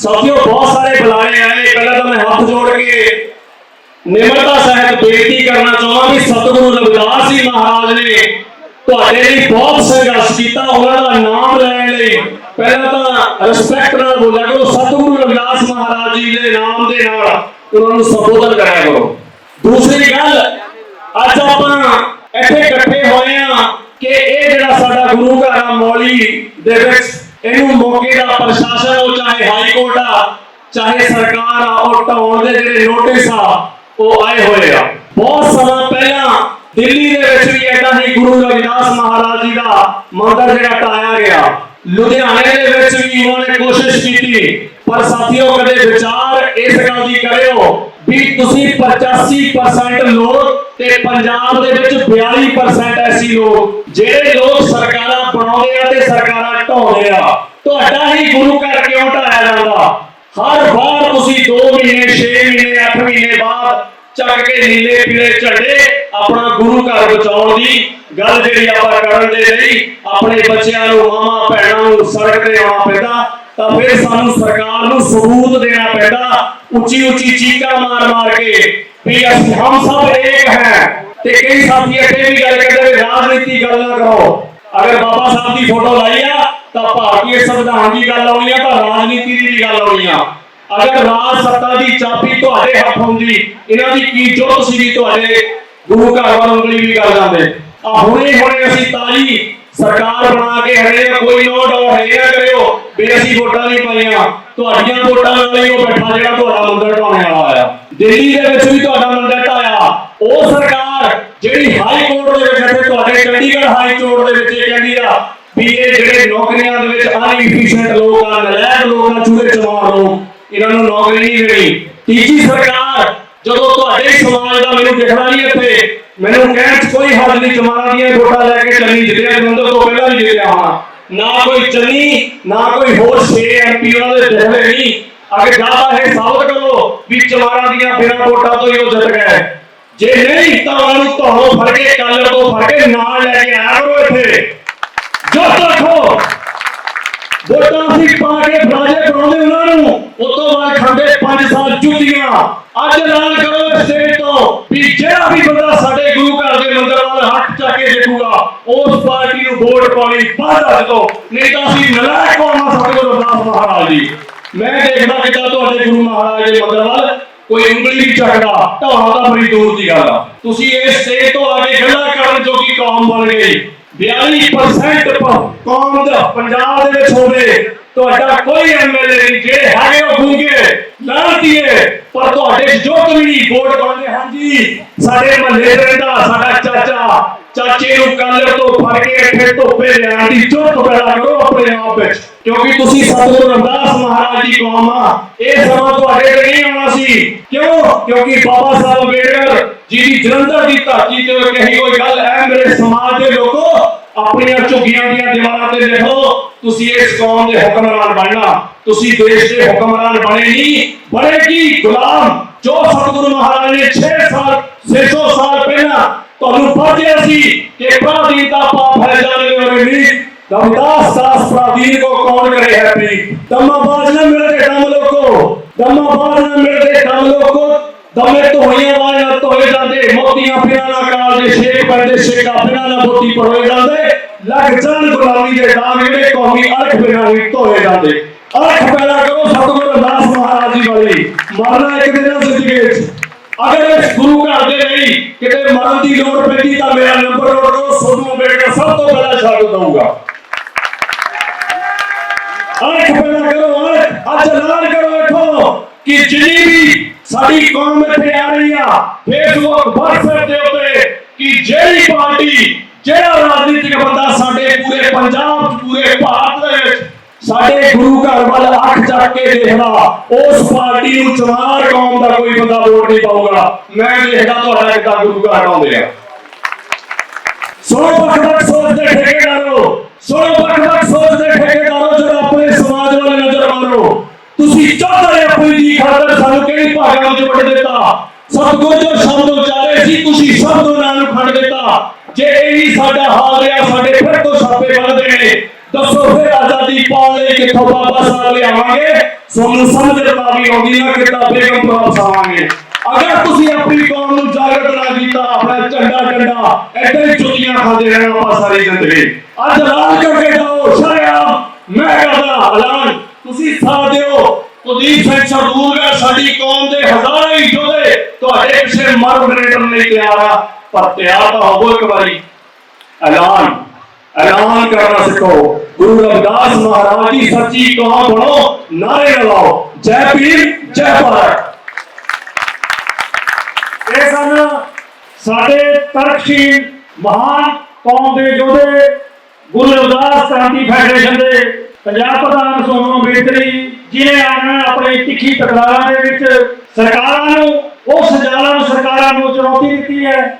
ਸਾਥੀਓ, ਬਹੁਤ ਸਾਰੇ ਬੁਲਾਰੇ ਆਏ ਪਹਿਲਾਂ ਤਾਂ ਮੈਂ ਹੱਥ ਜੋੜ ਕੇ ਨਿਮਰਤਾ ਸਹਿਤ ਬੇਨਤੀ ਕਰਨਾ ਚਾਹੁੰਦਾ ਵੀ ਸਤਿਗੁਰੂ ਰਵਿਦਾਸ ਜੀ ਮਹਾਰਾਜ ਨੇ ਤੁਹਾਡੇ ਲਈ ਬਹੁਤ ਸੰਘਰਸ਼ ਕੀਤਾ, ਉਹਨਾਂ ਦਾ ਨਾਮ ਲੈਣ ਲਈ। ਪਹਿਲਾਂ ਤਾਂ ਰਿਸਪੈਕਟ ਨਾਲ ਬੋਲਿਆ ਕਰੋ, ਸਤਿਗੁਰੂ ਰਵਿਦਾਸ ਮਹਾਰਾਜ ਜੀ ਦੇ ਨਾਮ ਦੇ ਨਾਲ ਉਹਨਾਂ ਨੂੰ ਸੰਬੋਧਨ ਕਰਿਆ ਕਰੋ। ਦੂਸਰੀ ਗੱਲ, ਅੱਜ ਆਪਾਂ ਇੱਥੇ ਇਕੱਠੇ ਹੋਏ ਆ ਕਿ ਇਹ ਜਿਹੜਾ ਸਾਡਾ ਗੁਰੂ ਘਰ ਆ ਮੌਲੀ ਦੇ ਵਿੱਚ ਇਹਨੂੰ ਮੌਕੇ ਦਾ ਪ੍ਰਸ਼ਾਸਨ ਉਹ ਚਾਹੇ ਹਾਈ ਕੋਰਟ ਆ, ਚਾਹੇ ਸਰਕਾਰ ਆ, ਉਹ ਢਾਉਣ ਦੇ ਜਿਹੜੇ ਨੋਟਿਸ ਆ, ਉਹ ਆਏ ਹੋਏ ਆ। ਬਹੁਤ ਸਮਾਂ ਪਹਿਲਾਂ ਦਿੱਲੀ ਦੇ ਵਿੱਚ ਵੀ ਏਦਾਂ ਹੀ ਗੁਰੂ ਰਵਿਦਾਸ ਮਹਾਰਾਜ ਜੀ ਦਾ ਮੰਦਿਰ ਜਿਹੜਾ ਢਾਇਆ ਗਿਆ। ਲੁਧਿਆਣੇ ਦੇ ਵਿੱਚ ਵੀ ਉਹਨਾਂ ਨੇ ਕੋਸ਼ਿਸ਼ ਕੀਤੀ, ਪਰ ਸਾਥੀਓ, ਕਦੇ ਵਿਚਾਰ ਇਸ ਗੱਲ ਦੀ ਕਰਿਓ ਵੀ ਤੁਸੀਂ 85% ਲੋਕ ਤੇ ਪੰਜਾਬ ਦੇ ਵਿੱਚ 42% ਐਸੀ ਲੋਕ, ਜਿਹੜੇ ਲੋਕ ਸਰਕਾਰਾਂ ਬਣਾਉਂਦੇ ਆ ਤੇ ਸਰਕਾਰਾਂ ਢਾਉਂਦੇ ਆ ਤੁਹਾਡਾ ਹੀ ਗੁਰੂ ਘਰ ਕਿਉਂ ਢਾਇਆ ਜਾਂਦਾ। ਹਰ ਵਾਰ ਤੁਸੀਂ 2 ਮਹੀਨੇ 6 ਮਹੀਨੇ 8 ਮਹੀਨੇ ਬਾਅਦ ਚੱਕ ਕੇ ਨੀਲੇ ਪੀਲੇ ਝੰਡੇ ਆਪਣਾ ਗੁਰੂ ਘਰ ਬਚਾਉਣ ਦੀ ਗੱਲ ਜਿਹੜੀ ਆਪਾਂ ਕਰਨ ਦੇ ਲਈ ਆਪਣੇ ਬੱਚਿਆਂ ਨੂੰ ਮਾਮਾ ਭੈਣਾਂ ਨੂੰ ਸੜਕ ਤੇ ਆਉਣਾ ਪੈਂਦਾ, ਤਾਂ ਫਿਰ ਸਾਨੂੰ ਸਰਕਾਰ ਨੂੰ ਸਬੂਤ ਦੇਣਾ ਪੈਂਦਾ। ਉੱਚੀ ਉੱਚੀ ਚੀਕਾਂ ਮਾਰ ਮਾਰ ਕੇ ਵੀ ਅਸੀਂ ਹਮ ਸਭ ਏਕ ਹੈ। ਤੇ ਕਈ ਸਾਥੀ ਇੱਥੇ ਵੀ ਗੱਲ ਕਰਦੇ ਰਾਜਨੀਤੀ ਗੱਲ ਨਾ ਕਰੋ। ਅਗਰ ਬਾਬਾ ਸਾਹਿਬ ਦੀ ਫੋਟੋ ਲਾਈ ਆ, ਤਾਂ ਭਾਰਤੀ ਸੰਵਿਧਾਨ ਦੀ ਗੱਲ ਆਉਣੀ ਆ, ਤਾਂ ਰਾਜਨੀਤੀ ਦੀ ਵੀ ਗੱਲ ਆਉਣੀ ਆ। ਅਗਰ ਰਾਜ ਸੱਤਾ ਦੀ ਚਾਬੀ ਤੁਹਾਡੇ ਹੱਥ ਹੁੰਦੀ, ਇਹਨਾਂ ਦੀ ਕੀ ਜੁਰਤ ਸੀ ਵੀ ਤੁਹਾਡੇ ਗੁਰੂ ਘਰ ਵੱਲ ਉਂਗਲੀ ਵੀ ਕਰ ਜਾਂਦੇ। ਆ ਹੁਣੇ ਹੁਣੇ ਅਸੀਂ ਤਾਜੀ ਸਰਕਾਰ ਬਣਾ ਕੇ ਹਰੇ ਕੋਈ ਨੋ ਡਾਊਟ ਹੈ ਨਾ ਕਰਿਓ ਵੀ ਅਸੀਂ ਵੋਟਾਂ ਨਹੀਂ ਪਾਈਆਂ। ਤੁਹਾਡੀਆਂ ਵੋਟਾਂ ਨਾਲ ਹੀ ਉਹ ਬੈਠਾ ਜਿਹੜਾ ਤੁਹਾਡਾ ਮੰਦਰ ਢਾਉਣੇ ਵਾਲਾ ਆ। ਦਿੱਲੀ ਦੇ ਵਿੱਚ ਵੀ ਤੁਹਾਡਾ ਮੰਦਰ ਢਾਇਆ। ਉਹ ਸਰਕਾਰ ਜਿਹੜੀ ਹਾਈ ਕੋਰਟ ਦੇ ਵਿੱਚ ਇੱਥੇ ਤੁਹਾਡੇ ਚੰਡੀਗੜ੍ਹ ਹਾਈ ਕੋਰਟ ਦੇ ਵਿੱਚ ਇਹ ਕਹਿੰਦੀ ਆ ਵੀ ਇਹ ਜਿਹੜੇ ਨੌਕਰੀਆਂ ਦੇ ਵਿੱਚ ਅਨਇਫੀਸ਼ੀਐਂਟ ਲੋਕ ਨਲਾਇਕ ਲੋਕ ਆ ਚਮਾਰ ਲੋਕ ਇਹਨਾਂ ਨੂੰ ਨੌਕਰੀ ਨਹੀਂ ਦੇਣੀ ਤੀਜੀ ਸਰਕਾਰ, ਜਦੋਂ ਤੁਹਾਡੇ ਸਮਾਜ ਦਾ ਮੈਨੂੰ ਦਿਖਦਾ ਨਹੀਂ ਇੱਥੇ, ਮੈਨੂੰ ਕਹਿਣ 'ਚ ਕੋਈ ਹੱਲ ਨਹੀਂ ਚਮਾਰਾਂ ਦੀਆਂ ਵੋਟਾਂ ਲੈ ਕੇ ਚੱਲੀ ਜਿੱਤਿਆ, ਜਲੰਧਰ ਤੋਂ ਪਹਿਲਾਂ ਵੀ ਜਿੱਤਿਆ ਹਾਂ। ਨਾ ਕੋਈ ਚੰਨੀ, ਨਾ ਕੋਈ ਹੋਰ 6 ਐਮਪੀ ਉਹਨਾਂ ਦੇ ਦਿਖਦੇ ਨਹੀਂ। ਅਗੇ ਜ਼ਿਆਦਾ ਇਹ ਸਾਬਤ ਕਰੋ ਵੀ ਚਮਾਰਾਂ ਦੀਆਂ ਬਿਨਾਂ ਵੋਟਾਂ ਤੋਂ ਹੀ ਉਹ ਜਿੱਤ ਗਏ। ਜੇ ਨਹੀਂ, ਤਾਂ ਉਹਨਾਂ ਨੂੰ ਤੁਹਾਨੂੰ ਫੜ ਕੇ ਕੱਲਰ ਤੋਂ ਫੜ ਕੇ ਨਾਲ ਲੈ ਕੇ ਆਇਆ ਕਰੋ ਇੱਥੇ। ਜੋ ਰੱਖੋ ਵੋਟਾਂ ਅਸੀਂ ਪਾ ਕੇ ਫਰਾਜੇ ਬਣਾਉਂਦੇ ਉਹਨਾਂ ਨੂੰ। ਉਸ ਤੋਂ ਬਾਅਦ ਖਾਂਦੇ 5 ਸਾਲ ਜੁੱਤੀਆਂ ਅੱਜ ਐਲਾਨ ਕਰੋ ਇਸ ਸਟੇਜ ਤੋਂ ਵੀ ਜਿਹੜਾ ਵੀ ਬੰਦਾ ਸਾਡੇ ਗੁਰੂ ਘਰ ਦੇ ਮੰਦਰ ਵੱਲ ਹੱਥ ਚੱਕ ਕੇ ਦੇਖੂਗਾ, ਉਸ ਪਾਰਟੀ ਨੂੰ ਵੋਟ ਪਾਣੀ ਬੰਦ ਕਰ ਨਹੀਂ ਤਾਂ ਅਸੀਂ ਨਲਾਇਕ ਕੌਮਾਂ ਸਤਿਗੁਰੂ ਰਵਿਦਾਸ ਮਹਾਰਾਜ ਜੀ? ਮੈਂ ਦੇਖਦਾ ਕਿਤਾ ਤੁਹਾਡੇ ਗੁਰੂ ਮਹਾਰਾਜ ਦੇ ਮੰਦਰ ਵੱਲ ਕੋਈ ਉਂਗਲੀ ਨਹੀਂ ਚੱਕਦਾ। ਢਾਉਣਾ ਤਾਂ ਬੜੀ ਦੂਰ ਦੀ ਗੱਲ ਆ। ਤੁਸੀਂ ਇਸ ਸਟੇਜ ਤੋਂ ਆ ਕੇ ਗੱਲਾਂ ਕਰਨ ਜੋਗੀ ਕੌਮ ਬਣ ਗਈ 42% ਕੌਮ ਦਾ ਪੰਜਾਬ ਦੇ ਵਿੱਚ ਹੋਵੇ। ਤੁਹਾਡਾ ਕੋਈ ਐਮਐਲਏ ਨਹੀਂ ਜਿਹੜੇ ਹੈਗੇ ਉਹ ਗੁੰਗੇ ਲਾਂਤੀਏ ਪਰ ਤੁਹਾਡੇ ਜੋ ਨਹੀਂ ਵੋਟ ਪਾਉਂਦੇ ਹਾਂਜੀ। ਸਾਡੇ ਮਹੱਲੇ ਦੇ ਰਹਿੰਦਾ ਸਾਡਾ ਚਾਚਾ ਚਾਚੇ ਨੂੰ ਕਾਲਰ ਤੋਂ ਫੜ ਕੇ ਇੱਥੇ ਧੋਪੇ ਲਿਆਉਣ ਦੀ ਜੁਰਤ ਪੈਦਾ ਕਰੋ ਆਪਣੇ ਆਪ ਵਿੱਚ। ਕਿਉਂਕਿ ਤੁਸੀਂ ਸਤਿਗੁਰੂ ਰਵਿਦਾਸ ਮਹਾਰਾਜ ਦੀ ਕੌਮ ਆ। ਇਹ ਸਮਾਂ ਤੁਹਾਡੇ ਤੇ ਨਹੀਂ ਆਉਣਾ ਸੀ। ਕਿਉਂ? ਕਿਉਂਕਿ ਬਾਬਾ ਸਾਹਿਬ ਅੰਬੇਡਕਰ ਜੀ ਦੀ ਜਲੰਧਰ ਦੀ ਧਰਤੀ ਤੇ ਕਹੀ ਕੋਈ ਗੱਲ ਐ ਮੇਰੇ ਸਮਾਜ ਦੇ ਲੋਕੋ ਆਪਣੀਆਂ ਝੁੱਗੀਆਂ ਦੀਆਂ ਦੀਵਾਰਾਂ ਤੇ ਲਿਖੋ ਤੁਸੀਂ ਇਸ ਕੌਮ ਦੇ ਹੁਕਮਰਾਨ ਬਣਨਾ ਤੁਸੀਂ ਦੇਸ਼ ਦੇ ਹੁਕਮਰਾਨ ਬਣੇ ਨਹੀਂ ਬਣੇ ਕੀ ਗੁਲਾਮ ਜੋ ਸਤਿਗੁਰੂ ਮਹਾਰਾਜ ਨੇ 6 ਸਾਲ 600 ਸਾਲ ਪਹਿਲਾਂ ਤੁਹਾਨੂੰ ਪੜ੍ਹਿਆ ਸੀ ਕਿ ਪ੍ਰਾਦੀਨ ਦਾ ਪਾਪ ਹੈ ਜਾਣੇ ਵਾਲੇ ਨਹੀਂ रविदास दास प्रादीन को कौन करे हैप्पी दम्मा बाज न मिलते दम लोको दम्मा बाज न मिलते दम लोको ਦਮੇ ਧੋਈਆਂ ਵਾਲੇ ਨਾਲ ਧੋਏ ਜਾਂਦੇ ਮੋਤੀਆਂ ਫਿਰਾਂ ਨਾ ਕਾਲ ਦੇ ਛੇਕ ਪੈਂਦੇ ਛੇਕਾ ਫਿਰਾਂ ਨਾ ਬੋਤੀ ਪਰੋਏ ਜਾਂਦੇ। ਲੱਗ ਜਾਣ ਗੁਲਾਮੀ ਦੇ ਦਾਗ ਜਿਹੜੇ ਕੌਮੀ ਅਰਖ ਬਿਨਾਂ ਵੀ ਧੋਏ ਜਾਂਦੇ। ਅਰਖ ਪੈਦਾ ਕਰੋ ਸਤਿਗੁਰੂ ਰਵਿਦਾਸ ਮਹਾਰਾਜ ਜੀ ਵਾਲੀ। ਮਰਨਾ ਇੱਕ ਦਿਨ ਜ਼ਿੰਦਗੀ ਵਿੱਚ। ਅਗਰ ਇਸ ਗੁਰੂ ਘਰ ਦੇ ਲਈ ਕਿਤੇ ਮਰਨ ਦੀ ਲੋੜ ਪੈਂਦੀ ਤਾਂ ਮੇਰਾ ਨੰਬਰ ਨੋਟ ਕਰੋ, ਸੋਨੂੰ ਸਭ ਤੋਂ ਪਹਿਲਾਂ ਛੱਡ ਦਊਗਾ। ਅਰਥ ਪੈਦਾ ਕਰੋ ਅਰਥ ਅੱਜ ਐਲਾਨ ਕਰੋ ਇੱਥੋਂ ਕਿ ਜਿੰਨੀ ਵੀ ਸਾਡੀ ਕੌਮ ਇੱਥੇ ਆ ਰਹੀ ਆ, ਫੇਸਬੁੱਕ WhatsApp ਦੇ ਉੱਤੇ ਕਿ ਜਿਹੜੀ ਪਾਰਟੀ, ਜਿਹੜਾ ਰਾਜਨੀਤਿਕ ਬੰਦਾ ਸਾਡੇ ਪੂਰੇ ਪੰਜਾਬ, ਪੂਰੇ ਭਾਰਤ ਦੇ ਵਿੱਚ ਸਾਡੇ ਗੁਰੂ ਘਰ ਵੱਲ ਅੱਖ ਚੱਕ ਕੇ ਦੇਖਦਾ, ਉਸ ਪਾਰਟੀ ਨੂੰ ਚਮਾਰ ਕੌਮ ਦਾ ਕੋਈ ਬੰਦਾ ਵੋਟ ਨਹੀਂ ਪਾਊਗਾ। ਮੈਂ ਦੇਖਦਾ ਤੁਹਾਡਾ ਕਿੱਦਾਂ ਗੁਰੂ ਘਰ ਆਉਂਦੇ ਆ। ਸੁਣੋ ਵੱਖ-ਵੱਖ ਸੋਚ ਦੇ ਠੇਕੇਦਾਰੋ, ਸੁਣੋ ਵੱਖ-ਵੱਖ ਸੋਚ ਦੇ ਠੇਕੇਦਾਰੋ ਜਿਹੜਾ ਆਪਣੇ ਸਮਾਜ ਵੱਲ ਨਜ਼ਰ ਮਾਰੋ। ਤੁਸੀਂ ਚਾਹਦੇ ਆਪਣੀ ਦੀ ਖਾਤਰ ਸਾਨੂੰ ਕਿਹੜੀ ਭਾਗਾਂ ਵਿੱਚ ਵੰਡ ਦਿੱਤਾ? ਸਤਿਗੁਰ ਜੋ ਸ਼ਬਦ ਸੀ ਤੁਸੀਂ ਸ਼ਬਦ ਉਹਨਾਂ ਨੂੰ ਖੰਡ ਦਿੱਤਾ। ਜੇ ਇਹ ਹੀ ਸਾਡਾ ਹਾਲ ਰਿਹਾ, ਸਾਡੇ ਫਿਰ ਤੋਂ ਛਾਪੇ ਵੱਧਦੇ ਨੇ। ਦੱਸੋ ਫਿਰ ਆਜ਼ਾਦੀ ਪਾਉਣ ਲਈ ਕਿੱਥੋਂ ਬਾਬਾ ਸਾਹਿਬ ਲਿਆਵਾਂਗੇ? ਤੁਹਾਨੂੰ ਸਮਝ ਤਾਂ ਆਉਂਦੀ ਨਾ ਕਿੱਦਾਂ ਬੇਗਮ ਤੋਂ ਵਸਾਵਾਂਗੇ ਅਗਰ ਤੁਸੀਂ ਆਪਣੀ ਕੌਮ ਨੂੰ ਜਾਗਰਤ ਨਾ ਕੀਤਾ, ਆਪਣਾ ਝੰਡਾ ਝੰਡਾ ਏਦਾਂ ਹੀ ਚੁੱਕੀਆਂ ਖਾਂਦੇ ਰਹਿਣਾ ਆਪਾਂ ਸਾਰੀ ਜ਼ਿੰਦਗੀ। ਅੱਜ ਰਾਜ ਕਰਕੇ ਜਾਓ, ਸ਼ਰਿਆਮ ਮੈਂ ਕਰਦਾ ਐਲਾਨ। ਤੁਸੀਂ ਸਾਥ ਦਿਓ। ਕੁਲਦੀਪ ਸਿੰਘ ਸਰਦੂਲਗੜ ਸਾਡੀ ਕੌਮ ਦੇ ਹਜ਼ਾਰਾਂ ਹੀ ਤੁਹਾਡੇ ਪਿੱਛੇ ਮਰ ਮਿਟਣ ਲਈ ਪਰ ਤਿਆਰ ਤਾਂ ਹੋਵੋ ਇੱਕ ਵਾਰੀ। ਐਲਾਨ ਐਲਾਨ ਕਰਨਾ ਸਿੱਖੋ। ਗੁਰੂ ਰਵਿਦਾਸ ਮਹਾਰਾਜ ਦੀ ਸੱਚੀ ਕੌਮ ਬਣੋ ਨਾਰੇ ਲਗਾਓ ਜੈ ਭੀਮ, ਜੈ ਭਾਰਤ। ਇਹ ਸਨ ਸਾਡੇ ਤਰਕਸ਼ੀਲ ਮਹਾਨ ਕੌਮ ਦੇ ਯੋਧੇ, ਗੁਰੂ ਰਵਿਦਾਸ ਕ੍ਰਾਂਤੀ ਫੈਡਰੇਸ਼ਨ ਦੇ ਪੰਜਾਬ ਪ੍ਰਧਾਨ ਸੋਨੂੰ ਅੰਬੇਦਕਰੀ ਜਿਨੇ ਆਣਾ ਆਪਣੀ ਤਿੱਖੀ ਤਕਰਾਰਾਂ ਦੇ ਵਿੱਚ ਸਰਕਾਰਾਂ ਨੂੰ ਉਸ ਜਾਲਾਂ ਨੂੰ ਸਰਕਾਰਾਂ ਨੂੰ ਚੁਣੌਤੀ ਦਿੱਤੀ ਹੈ।